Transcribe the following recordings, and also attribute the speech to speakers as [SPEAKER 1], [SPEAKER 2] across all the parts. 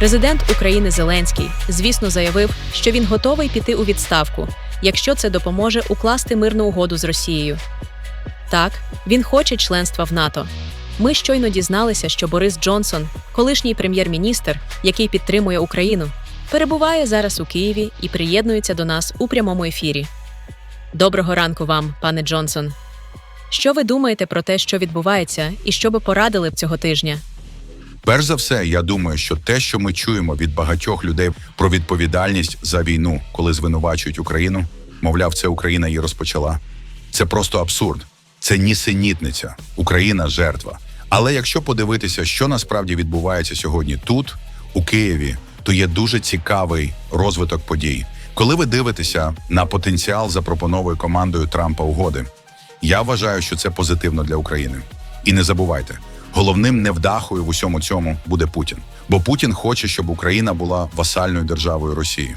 [SPEAKER 1] Президент України Зеленський, звісно, заявив, що він готовий піти у відставку, якщо це допоможе укласти мирну угоду з Росією. Так, він хоче членства в НАТО. Ми щойно дізналися, що Борис Джонсон, колишній прем'єр-міністр, який підтримує Україну, перебуває зараз у Києві і приєднується до нас у прямому ефірі. Доброго ранку вам, пане Джонсон. Що ви думаєте про те, що відбувається, і що би порадили б цього тижня?
[SPEAKER 2] Перш за все, я думаю, що те, що ми чуємо від багатьох людей про відповідальність за війну, коли звинувачують Україну, мовляв, це Україна її розпочала. Це просто абсурд. Це нісенітниця. Україна жертва. Але якщо подивитися, що насправді відбувається сьогодні тут, у Києві, то є дуже цікавий розвиток подій. Коли ви дивитеся на потенціал запропонованої командою Трампа угоди, я вважаю, що це позитивно для України. І не забувайте, головним невдахою в усьому цьому буде Путін. Бо Путін хоче, щоб Україна була васальною державою Росії.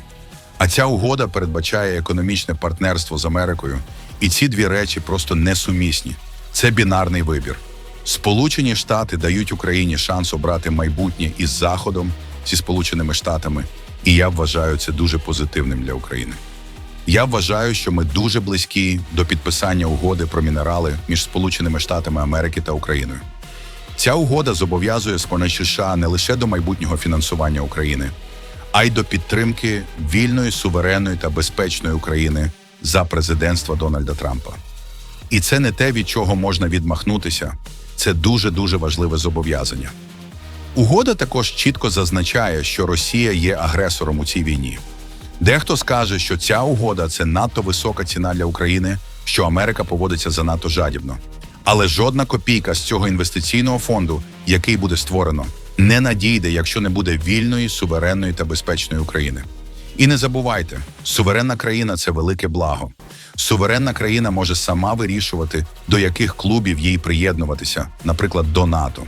[SPEAKER 2] А ця угода передбачає економічне партнерство з Америкою, і ці дві речі просто несумісні. Це бінарний вибір. Сполучені Штати дають Україні шанс обрати майбутнє із Заходом, зі Сполученими Штатами, і я вважаю це дуже позитивним для України. Я вважаю, що ми дуже близькі до підписання угоди про мінерали між Сполученими Штатами Америки та Україною. Ця угода зобов'язує Сполучені США не лише до майбутнього фінансування України, а й до підтримки вільної, суверенної та безпечної України за президентства Дональда Трампа. І це не те, від чого можна відмахнутися. Це дуже дуже важливе зобов'язання. Угода також чітко зазначає, що Росія є агресором у цій війні. Дехто скаже, що ця угода це надто висока ціна для України, що Америка поводиться занадто жадібно. Але жодна копійка з цього інвестиційного фонду, який буде створено, не надійде, якщо не буде вільної, суверенної та безпечної України. І не забувайте, суверенна країна це велике благо. Суверенна країна може сама вирішувати, до яких клубів їй приєднуватися, наприклад, до НАТО.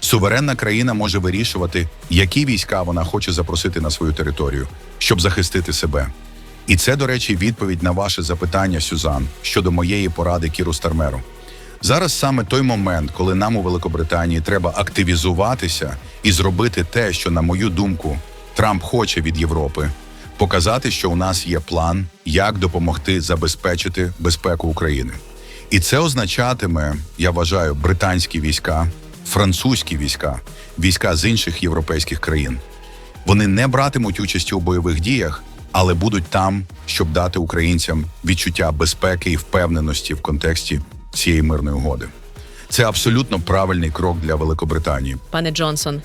[SPEAKER 2] Суверенна країна може вирішувати, які війська вона хоче запросити на свою територію, щоб захистити себе. І це, до речі, відповідь на ваше запитання, Сюзан, щодо моєї поради Кіру Стармеру. Зараз саме той момент, коли нам у Великобританії треба активізуватися і зробити те, що, на мою думку, Трамп хоче від Європи, показати, що у нас є план, як допомогти забезпечити безпеку України. І це означатиме, я вважаю, британські війська, французькі війська, війська з інших європейських країн. Вони не братимуть участі у бойових діях, але будуть там, щоб дати українцям відчуття безпеки і впевненості в контексті цієї мирної угоди. Це абсолютно правильний крок для Великобританії.
[SPEAKER 1] пане Джонсон.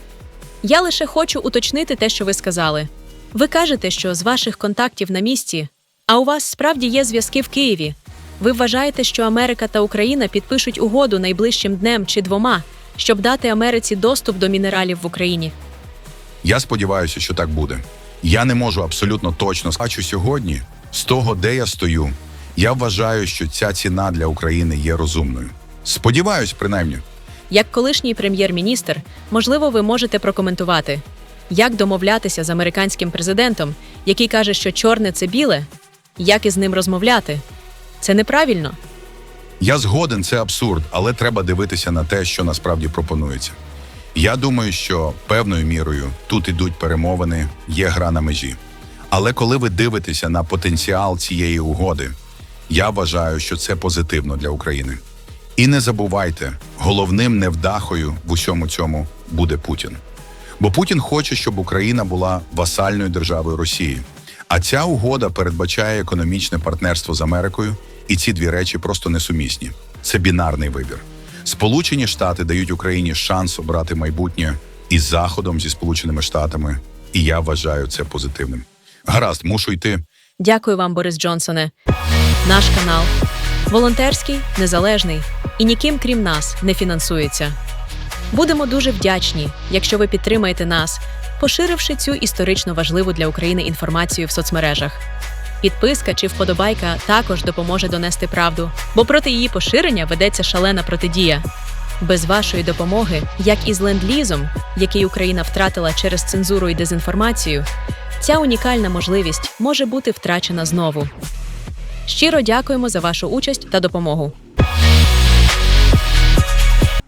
[SPEAKER 1] Я лише хочу уточнити те, що ви сказали. Ви кажете, що з ваших контактів на місці, а у вас справді є зв'язки в Києві. Ви вважаєте, що Америка та Україна підпишуть угоду найближчим днем чи двома, щоб дати Америці доступ до мінералів в Україні.
[SPEAKER 2] Я сподіваюся, що так буде. Я не можу абсолютно точно сказати сьогодні, з того, де я стою. Я вважаю, що ця ціна для України є розумною. Сподіваюсь, принаймні.
[SPEAKER 1] Як колишній прем'єр-міністр, можливо, ви можете прокоментувати, як домовлятися з американським президентом, який каже, що чорне це біле, як із ним розмовляти. Це неправильно.
[SPEAKER 2] Я згоден, це абсурд, але треба дивитися на те, що насправді пропонується. Я думаю, що певною мірою тут ідуть перемовини, є гра на межі. Але коли ви дивитеся на потенціал цієї угоди, я вважаю, що це позитивно для України. І не забувайте, головним невдахою в усьому цьому буде Путін. Бо Путін хоче, щоб Україна була васальною державою Росії. А ця угода передбачає економічне партнерство з Америкою, і ці дві речі просто несумісні. Це бінарний вибір. Сполучені Штати дають Україні шанс обрати майбутнє із Заходом, зі Сполученими Штатами, і я вважаю це позитивним. Гаразд, мушу йти.
[SPEAKER 1] Дякую вам, Борис Джонсоне. Наш канал волонтерський, незалежний і ніким крім нас не фінансується. Будемо дуже вдячні, якщо ви підтримаєте нас, поширивши цю історично важливу для України інформацію в соцмережах. Підписка чи вподобайка також допоможе донести правду, бо проти її поширення ведеться шалена протидія. Без вашої допомоги, як і з ленд-лізом, який Україна втратила через цензуру і дезінформацію, ця унікальна можливість може бути втрачена знову. Щиро дякуємо за вашу участь та допомогу.